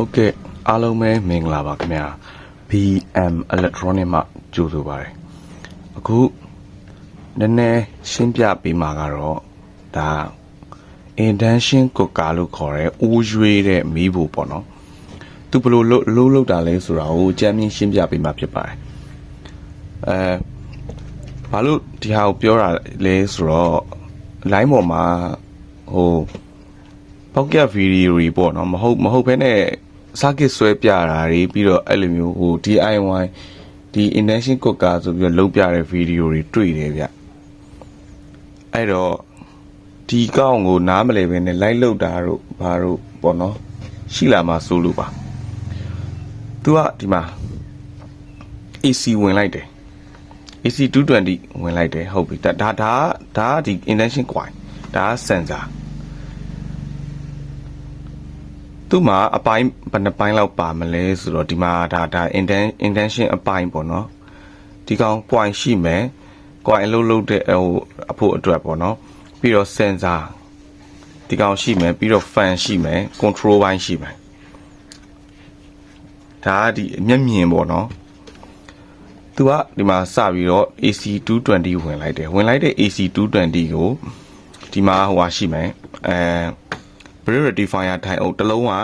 ဟုတ်ကဲ့အားလုံးပဲမင်္ဂလာပါခင်ဗျာ BM Electronic မှကြိုဆိုပါရစေအခုနည်းနည်းရှင်းပြပေးမှာကတော့ဒါ intention cooker လို့ခေါ်တဲ့အိုးရွေးတဲ့မီးဘူးပေါ့နော်သူဘယ်လိုလုပ်လုပ်လုပ်တာလဲဆိုတာကိုအကြမ်းမြင်ရှင်းပြပေးမှာဖြစ်ပါတယ်အဲဘာလို့ဒီဟာကိုပြောတာလဲဆိုတော့ line ပေါ်မှာဟိုပောက်ကဗီဒီယိုတွေပေါ့နော်မဟုတ်မဟုတ်ဘဲနဲ့ စကစ်ဆွဲပြတာတွေပြီးတော့အဲ့လိုမျိုးဟို DIY ဒီ intention cooker ဆိုပြီးတော့လုပ်ပြတဲ့ဗီဒီယိုတွေတွေ့တယ်ဗျအဲ့တော့ဒီကောင်းကိုနားမလည်ဘဲနဲ့လိုက်လုပ်တာတို့ဘာတို့ပေါ့နော်ရှိလာမှာစိုးလို့ပါသူကဒီမှာ AC ဝင်လိုက်တယ် AC 220ဝင်လိုက်တယ်ဟုတ်ပြီဒါဒါဒါဒါဒီ intention coin ဒါက sensor သူ့မှာအပိုင်းဘယ်နှပိုင်းလောက်ပါမလဲဆိုတော့ဒီမှာဒါဒါ intent intention အပိုင်းပေါ့နော်ဒီကောင် point ရှိမယ် coin အလုပ်လုပ်တဲ့ဟိုအဖို့အတွက်ပေါ့နော်ပြီးတော့ sensor ဒီကောင်ရှိမယ်ပြီးတော့ fan ရှိမယ် control ဘိုင်းရှိမယ်ဒါကဒီအမျက်မြင်ပေါ့နော်သူကဒီမှာစပြီးတော့ AC 220ဝင်လိုက်တယ်ဝင်လိုက်တဲ့ AC 220ကိုဒီမှာဟိုဟာရှိမယ်အဲ Braille rectifier ထိုင်အုပ်တစ်လုံးက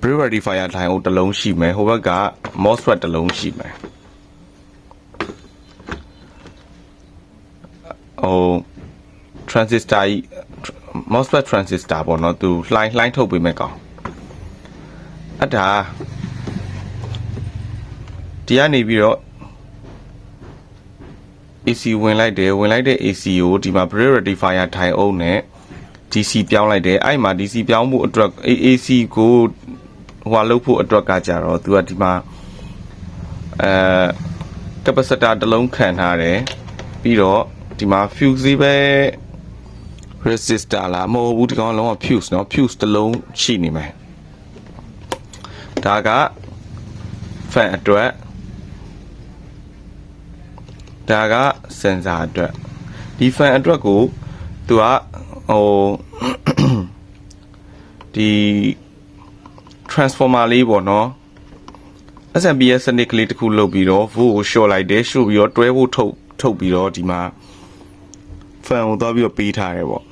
Braille rectifier ထိုင်အုပ်တစ်လုံးရှိမယ်ဟိုဘက်က MOSFET တစ်လုံးရှိမယ်ဟို transistor ကြီး MOSFET transistor ပေါ့နော်သူလှိုင်းလှိုင်းထုတ်ပေးမဲ့ကောင်အတားဒီကနေပြီးတော့ AC ဝင်လိုက်တယ်ဝင်လိုက်တဲ့ AC ကိုဒီမှာ Braille rectifier ထိုင်အုပ်နဲ့ DC ပြောင်းလိုက်တယ်အဲ့မှာ DC ပြောင်းဖို့အတွက် AC ကိုဟိုဟာလုပ်ဖို့အတွက်ကကြတော့သူကဒီမှာအဲ capacitor တစ်လုံးခံထားတယ်ပြီးတော့ဒီမှာ fusible resistor လားမဟုတ်ဘူးဒီကောင်လုံးဝ fuse เนาะ fuse တစ်လုံးရှိနေမယ်ဒါက fan အတွက်ဒါက sensor အတွက်ဒီ fan အတွက်ကိုသူက ဟိုဒီ transformer လေးပေါ့နော် SMPS စနစ်ကလေးတစ်ခုလုပ်ပြီးတော့ volt ကို short လိုက်တယ် short ပြီးတော့တွဲဖို့ထုတ်ထုတ်ပြီးတော့ဒီမှာ fan ကိုသွားပြီးတော့ပေးထားတယ်ပေါ့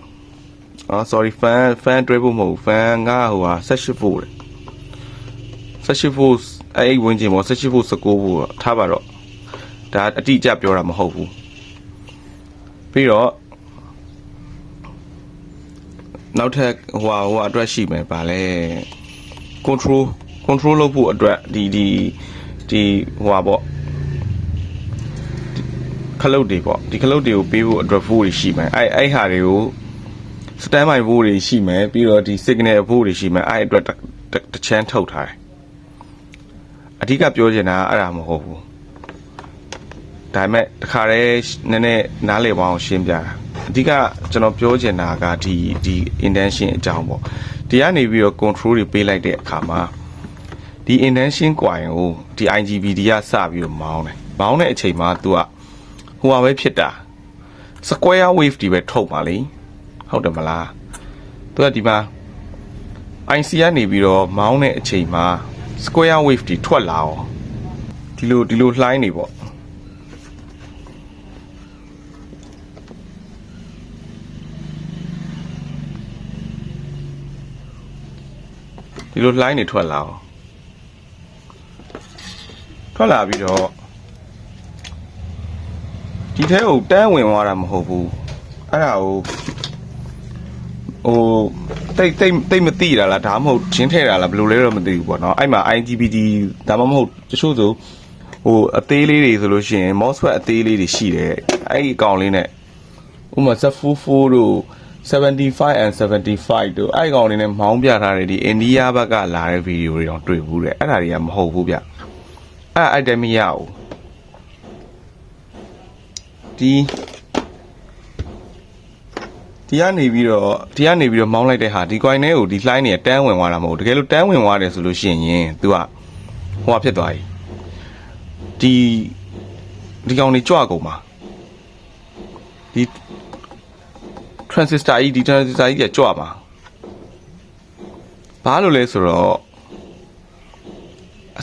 အော် sorry fan fan တွဲဖို့မဟုတ် fan ကဟိုဟာ18 volt လေ18 volt အဲ့ဒီဝင်ခြင်းပေါ့18 volt 19 volt ထားပါတော့ဒါအတိအကျပြောတာမဟုတ်ဘူးပြီးတော့ နောက်ထပ်ဟိုဟာဟိုဟာအတွက်ရှိမယ်ဗာလဲ control control လုပ်ဖို့အတွက်ဒီဒီဒီဟိုဟာပေါ့ခလုတ်တွေပေါ့ဒီခလုတ်တွေကိုပေးဖို့အတွက်ဖို့တွေရှိမယ်အဲ့အဲ့ဟာတွေကို stand by ဖို့တွေရှိမယ်ပြီးတော့ဒီ signal ဖို့တွေရှိမယ်အဲ့အတွက်တချမ်းထုတ်ထားတယ်အဓိကပြောချင်တာကအဲ့ဒါမဟုတ်ဘူး ဒါပေမဲ့တခါတည်းနည်းနည်းနားလည်ပေါအောင်ရှင်းပြတာအဓိကကျွန်တော်ပြောချင်တာကဒီဒီ intention အကြောင်းပေါ့ဒီကနေပြီးတော့ control တွေပေးလိုက်တဲ့အခါမှာဒီ intention coin ကိုဒီ IGBT ကစပြီးတော့မောင်းတယ်မောင်းတဲ့အချိန်မှာ तू ကဟိုဟာပဲဖြစ်တာ square wave ဒီပဲထုတ်ပါလေဟုတ်တယ်မလား तू ကဒီမှာ IC ကနေပြီးတော့မောင်းတဲ့အချိန်မှာ square wave တွေထွက်လာအောင်ဒီလိုဒီလိုလှိုင်းနေပေါ့ ဒီလိုလှိုင်းနေထွက်လာအောင်ထွက်လာပြီးတော့ဒီထဲကိုတန်းဝင်သွားတာမဟုတ်ဘူးအဲ့ဒါကိုဟိုတိတ်တိတ်တိတ်မသိတာလားဒါမှမဟုတ်ချင်းထဲတာလားဘယ်လိုလဲတော့မသိဘူးပေါ့နော်အဲ့မှာ IGBT ဒါမှမဟုတ်တချို့ဆိုဟိုအသေးလေးတွေဆိုလို့ရှိရင် MOSFET အသေးလေးတွေရှိတယ်အဲ့ဒီအကောင်လေးနဲ့ဥပမာ Z44 တို့ 75 and 75တို့အဲ့ဒီကောင်လေးနဲ့မောင်းပြထားတယ်ဒီအိန္ဒိယဘက်ကလာတဲ့ဗီဒီယိုတွေတော့တွေ့ဘူးတဲ့အဲ့ဒါတွေကမဟုတ်ဘူးဗျအဲ့အဲ့တည်းမရဘူးဒီဒီကနေပြီးတော့ဒီကနေပြီးတော့မောင်းလိုက်တဲ့ဟာဒီ coin ထဲကိုဒီ line တွေကတန်းဝင်သွားတာမဟုတ်တကယ်လို့တန်းဝင်သွားတယ်ဆိုလို့ရှိရင် तू ကဟိုဟာဖြစ်သွားပြီဒီဒီကောင်တွေကြွကုန်ပါဒီ transistor ကြီးဒီ transistor ကြီးကကြွပါဘာလို့လဲဆိုတော့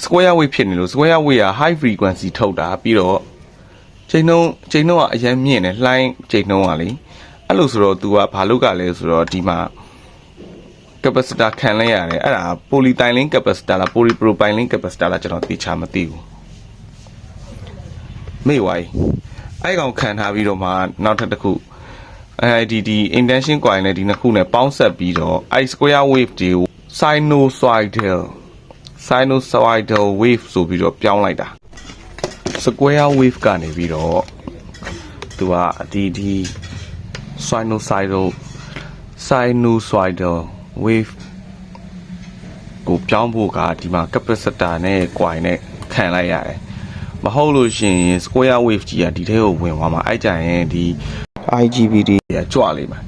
square wave ဖြစ်နေလို့ square wave က high frequency ထုတ်တာပြီးတော့ချိန်နှုန်းချိန်နှုန်းကအရင်မြင့်တယ်လှိုင်းချိန်နှုန်းကလေအဲ့လိုဆိုတော့ तू ကဘာလို့ကလဲဆိုတော့ဒီမှာ capacitor ခံလဲရတယ်အဲ့ဒါ polyethylene capacitor လား polypropylene capacitor လားကျွန်တော်သိချာမသိဘူးမေ့ဝိုင်းအဲ့ကောင်ခံထားပြီးတော့မှနောက်ထပ်တစ်ခု အဲဒီဒီ intention coil နဲ့ဒီနှစ်ခုနဲ့ပေါင်းဆက်ပြီးတော့အဲ့ square wave တွေကို sinusoidal sinusoidal wave ဆိုပြီးတော့ပြောင်းလိုက်တာ square wave ကနေပြီးတော့သူကဒီဒီ sinusoidal sinusoidal wave ကိုပြောင်းဖို့ကဒီမှာ capacitor နဲ့ coil နဲ့ခံလိုက်ရတယ်မဟုတ်လို့ရှိရင် square wave ကြီးကဒီထဲကိုဝင်သွားမှာအဲ့ကြရင်ဒီ IGBT ကကြွလိမ့်မယ်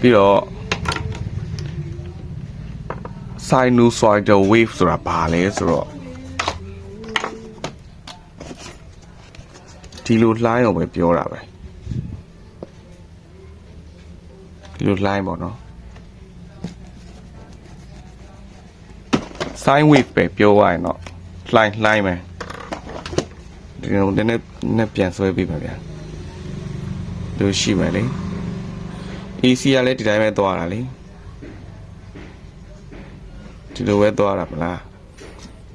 ပြီးတော့ sinusoidal wave ဆိုတာဘာလဲဆိုတော့ဒီလိုလှိုင်းအောင်ပဲပြောတာပဲဒီလိုလှိုင်းပေါ့နော် sine wave ပဲပြောရရင်တော့လှိုင်းလှိုင်းပဲ ဒီလိုနည်းနည်းနည်းပြန်ဆွဲပြီးပါဗျာဒီလိုရှိမယ်လေ AC ကလည်းဒီတိုင်းပဲသွားတာလေဒီလိုပဲသွားတာမလား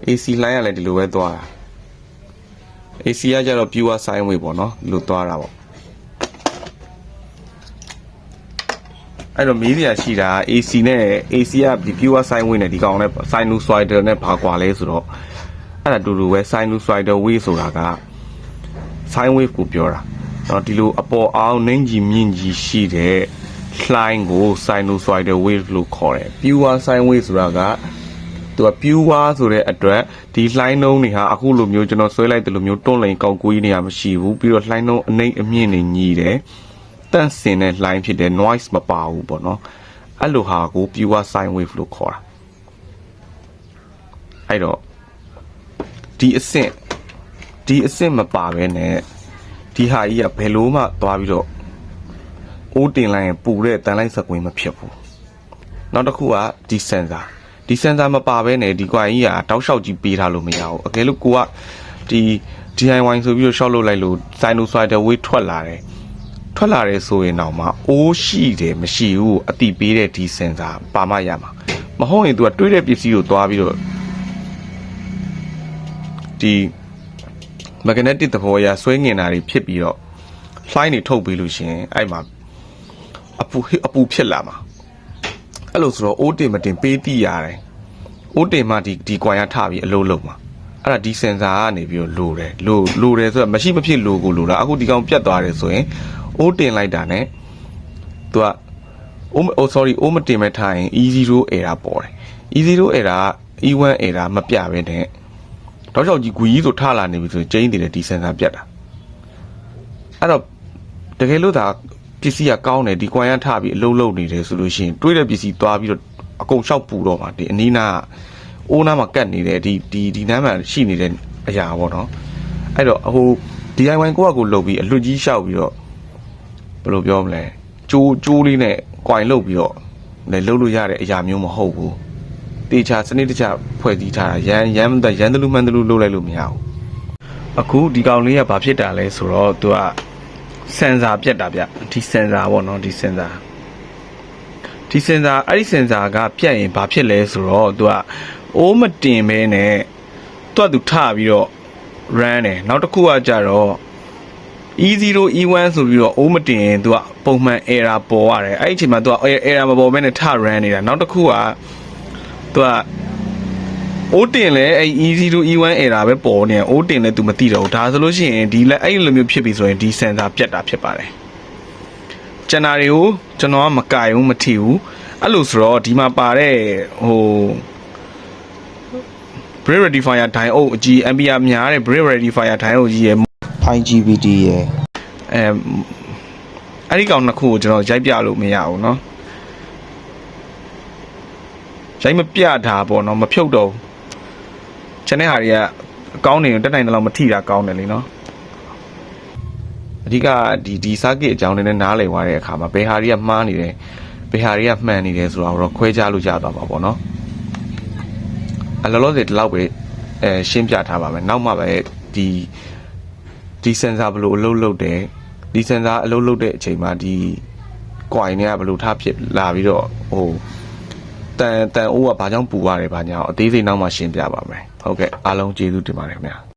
AC line ကလည်းဒီလိုပဲသွားတာ AC ကကြတော့ pure sine wave ပေါ့နော်ဒီလိုသွားတာပေါ့အဲ့တော့မေးစရာရှိတာ AC နဲ့ AC ကဒီ pure sine wave နဲ့ဒီကောင်နဲ့ sinusoidal နဲ့ဘာကွာလဲဆိုတော့ အဲ့ဒါတူတူပဲ sinusoidal wave ဆိုတာက sine wave ကိုပြောတာเนาะဒီလိုအပေါ်အောင်နှင်းကြီးမြင့်ကြီးရှိတဲ့လှိုင်းကို sinusoidal wave လို့ခေါ်တယ် pure sine wave ဆိုတာကသူက pure ဆိုတဲ့အတွက်ဒီလှိုင်းနှုံးတွေဟာအခုလိုမျိုးကျွန်တော်ဆွဲလိုက်တယ်လို့မျိုးတွန်းလိန်ကောက်ကွေးနေရမရှိဘူးပြီးတော့လှိုင်းနှုံးအနှိမ့်အမြင့်နေညီတယ်တန့်စင်တဲ့လှိုင်းဖြစ်တဲ့ noise မပါဘူးပေါ့နော်အဲ့လိုဟာကို pure sine wave လို့ခေါ်တာအဲ့တော့ ဒီအဆင့်ဒီအဆင့်မပါဘဲနဲ့ဒီဟာကြီးကဘယ်လို့မှသွားပြီးတော့အိုးတင်လိုက်ရင်ပူတဲ့တန်လိုက်စကွင်းမဖြစ်ဘူးနောက်တစ်ခုကဒီ sensor ဒီ sensor မပါဘဲနဲ့ဒီကွာကြီးကတောက်လျှောက်ကြီးပေးထားလို့မရဘူးအကယ်လို့ကိုကဒီ DIY ဆိုပြီးတော့ short လုပ်လိုက်လို့ sinusoidal wave ထွက်လာတယ်ထွက်လာတယ်ဆိုရင်တော့မှအိုးရှိတယ်မရှိဘူးအတိပေးတဲ့ဒီ sensor ပါမရမှာမဟုတ်ရင် तू ကတွေးတဲ့ပစ္စည်းကိုသွားပြီးတော့ ဒီ magnetic သဘောအရဆွဲငင်တာတွေဖြစ်ပြီးတော့လှိုင်းတွေထုတ်ပြီးလို့ရှရင်အဲ့မှာအပူအပူဖြစ်လာမှာအဲ့လိုဆိုတော့အိုးတင်မတင်ပေးတိရတယ်အိုးတင်မှဒီဒီကွာရထပြီးအလုံးလုံးမှာအဲ့ဒါဒီစင်ဆာကနေပြီးတော့လိုတယ်လိုလိုတယ်ဆိုတော့မရှိမဖြစ်လိုကိုလိုတာအခုဒီကောင်ပြတ်သွားတယ်ဆိုရင်အိုးတင်လိုက်တာ ਨੇ သူကအိုးအိုး sorry အိုးမတင်မဲ့ထားရင် E0 error ပေါ်တယ် E0 error က E1 error မပြဘဲနဲ့ တောက်ချောက်ကြီးဂူကြီးဆိုထလာနေပြီဆိုရင်ကျင်းတည်တယ်ဒီစင်ဆာပြတ်တာအဲ့တော့တကယ်လို့ဒါပစ္စည်းကကောင်းတယ်ဒီကွန်ရထပြီးအလုံးလုံးနေတယ်ဆိုလို့ရှိရင်တွေးတဲ့ပစ္စည်းသွားပြီးတော့အကုန်လျှောက်ပူတော့မှာဒီအနီးနားကအိုးနားမှာကတ်နေတဲ့ဒီဒီဒီနားမှာရှိနေတဲ့အရာပေါ့နော်အဲ့တော့ဟို DIY ကိုယ့်အကူလုပ်ပြီးအလွတ်ကြီးလျှောက်ပြီးတော့ဘယ်လိုပြောမလဲကျိုးကျိုးလေးနဲ့ကွိုင်လုပ်ပြီးတော့လည်းလုပ်လို့ရတဲ့အရာမျိုးမဟုတ်ဘူး တေချာစနစ်တကျဖွဲ့စည်းထားတာရန်ရန်ရန်တလူမှန်တလူလုပ်လိုက်လို့မရဘူးအခုဒီကောင်လေးကဘာဖြစ်တာလဲဆိုတော့သူကစင်ဆာပြတ်တာဗျဒီစင်ဆာပေါ့နော်ဒီစင်ဆာဒီစင်ဆာအဲ့ဒီစင်ဆာကပြတ်ရင်ဘာဖြစ်လဲဆိုတော့သူကအိုးမတင်မဲနဲ့သူကသူထပြီးတော့ run တယ်နောက်တစ်ခုကကြတော့ E0 E1 ဆိုပြီးတော့အိုးမတင်ရင်သူကပုံမှန် error ပေါ်ရတယ်အဲ့ဒီအချိန်မှာသူက error မပေါ်ဘဲနဲ့ထ run နေတာနောက်တစ်ခုက သူကအိုးတင်လဲအဲ့ E0 E1 error ပဲပေါ်နေအိုးတင်လဲ तू မသိတော့ဘူးဒါဆိုလို့ရှိရင်ဒီလဲအဲ့လိုမျိုးဖြစ်ပြီဆိုရင်ဒီ sensor ပြတ်တာဖြစ်ပါတယ်ကျန်တာတွေကိုကျွန်တော်ကမကင်ဘူးမထီဘူးအဲ့လိုဆိုတော့ဒီမှာပါတဲ့ဟို brake rectifier ဒိုင်အုပ်အကြီး ampere များတဲ့ brake rectifier ဒိုင်အုပ်ကြီးရဲ့ IGBT ရယ် အဲအဲ့ဒီကောင်နှစ်ခုကိုကျွန်တော်ရိုက်ပြလို့မရဘူးเนาะ ရိုက်မပြတာပေါ့နော်မဖြုတ်တော့ဘူးချန်တဲ့ဟာတွေကအကောင်းနေတက်နိုင်တယ်လို့မထိတာကောင်းတယ်လीနော်အဓိကဒီဒီစာကိအကြောင်းလေးနဲ့နားလည်သွားတဲ့အခါမှာဘယ်ဟာတွေကမှားနေတယ်ဘယ်ဟာတွေကမှန်နေတယ်ဆိုတာကိုတော့ခွဲခြားလို့ရသွားမှာပေါ့နော်အလောလောဆယ်ဒီလောက်ပဲအဲရှင်းပြထားပါမယ်နောက်မှပဲဒီဒီစင်ဆာဘယ်လိုအလုပ်လုပ်တယ်ဒီစင်ဆာအလုပ်လုပ်တဲ့အချိန်မှာဒီ coin တွေကဘယ်လိုထဖြစ်လာပြီးတော့ဟို တန်တန်အိုးကဘာကြောင့်ပူရတယ်ဘာညာအသေးစိတ်နောက်မှရှင်းပြပါမယ်ဟုတ်ကဲ့အားလုံးကျေးဇူးတင်ပါတယ်ခင်ဗျာ